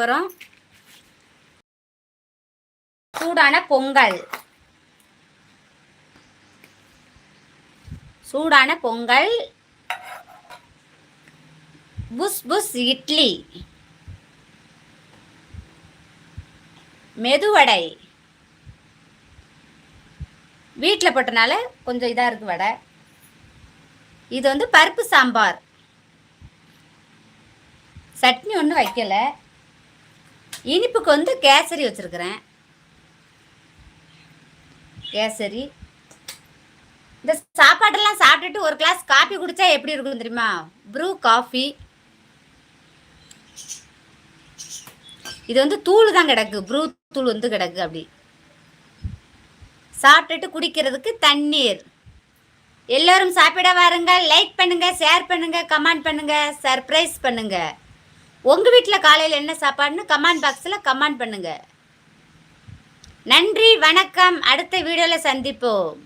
அப்புறம் சூடான பொங்கல். சூடான பொங்கல். புஷ் புஷ் இட்லி. மெதுவடை. வீட்டில் போட்டனால கொஞ்சம் இதாக இருக்குது வடை. இது வந்து பருப்பு சாம்பார். சட்னி ஒன்றும் வைக்கல. இனிப்புக்கு வந்து கேசரி வச்சுருக்கிறேன். கேசரி. இந்த சாப்பாடெல்லாம் சாப்பிட்டுட்டு ஒரு கிளாஸ் காஃபி குடித்தா எப்படி இருக்கும் தெரியுமா? ப்ரூ காஃபி இது வந்து தூள் தான் கிடக்கு. ப்ரூ தூள் வந்து கிடக்கு அப்படி. சாப்பிட்டுட்டு குடிக்கிறதுக்கு தண்ணீர். எல்லோரும் சாப்பிட வாருங்க. லைக் பண்ணுங்க ஷேர் பண்ணுங்க கமெண்ட் பண்ணுங்க சர்ப்ரைஸ் பண்ணுங்க. உங்கள் வீட்டில் காலையில் என்ன சாப்பாடுன்னு கமெண்ட் பாக்ஸில் கமெண்ட் பண்ணுங்கள் நன்றி வணக்கம். அடுத்த வீடியோவில் சந்திப்போம்.